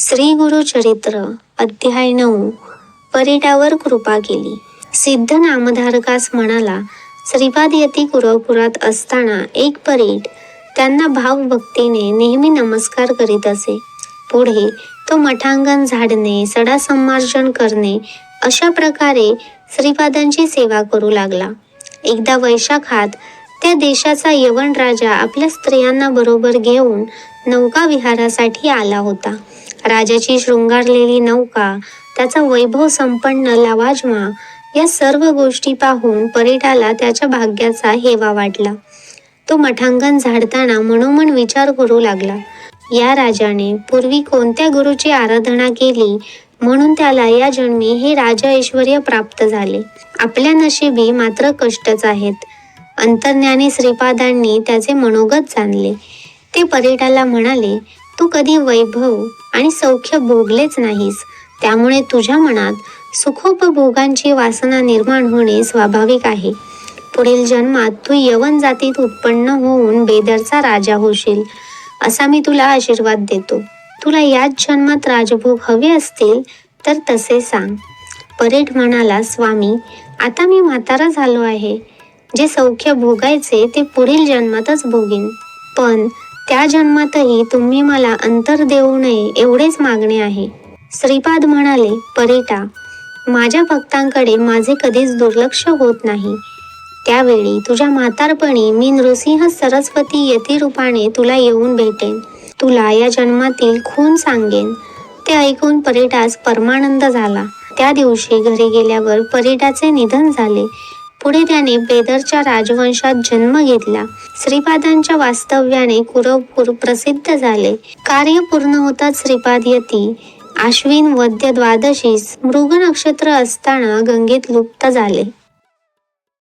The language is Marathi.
श्री गुरु चरित्र अध्याय नऊ. परीटावर कृपा केली. सिद्ध नामधारकास म्हणाला श्रीपाद यती कुरवपुरात असताना एक परीट त्यांना भावभक्तीने नेहमी नमस्कार करीत असे. पुढे तो मठांगण झाडणे सडा संमार्जन करणे अशा प्रकारे श्रीपादांची सेवा करू लागला. एकदा वैशाखात त्या देशाचा यवन राजा आपल्या स्त्रियांना बरोबर घेऊन नौका विहारासाठी आला होता. राजाची शृंगारलेली नौका त्याचा वैभव संपन्न लावाजमा या सर्व गोष्टी पाहून परीटाला त्याच्या भाग्याचा हेवा वाटला. तो मठांगण झाडताना मनोमन विचार करू लागला. या राजाने पूर्वी कोणत्या गुरुची आराधना केली म्हणून त्याला या जन्मी हे राजा ऐश्वर प्राप्त झाले. आपल्या नशिबी मात्र कष्टच आहेत. अंतर्ज्ञानी श्रीपादांनी त्याचे मनोगत जाणले. ते परीटाला म्हणाले तू कधी वैभव आणि सौख्य भोगलेच नाहीस. त्यामुळे तुझ्या मनात सुखोपभोगांची वासना निर्माण होणे स्वाभाविक आहे. पुढील जन्मात तू यवन जातीत उत्पन्न होऊन बेदरचा राजा होशील असा मी तुला आशीर्वाद देतो. तुला याच जन्मात राजभोग हवे असतील तर तसे सांग. परेड म्हणाला स्वामी आता मी म्हातारा झालो आहे. जे सौख्य भोगायचे ते पुढील जन्मातच भोगीन. पण त्या जन्मातही तुम्ही मला अंतर देऊ नये एवढेच मागणे आहे. श्रीपाद म्हणाले परीटा माझ्या भक्तांकडे माझे कधीच दुर्लक्ष होत नाही. त्यावेळी तुझ्या म्हातारपणी मी नृसिंह सरस्वती यती रूपाने तुला येऊन भेटेन. तुला या जन्मातील खून सांगेन. ते ऐकून परीटास परमानंद झाला. त्या दिवशी घरी गेल्यावर परीटाचे निधन झाले. पुढे त्याने बेदरच्या राजवंशात जन्म घेतला. श्रीपादांच्या वास्तव्याने कुरवपूर प्रसिद्ध झाले. कार्य पूर्ण होताच श्रीपाद यती. आश्विन वद्य द्वादशीस मृग नक्षत्र असताना गंगेत लुप्त झाले.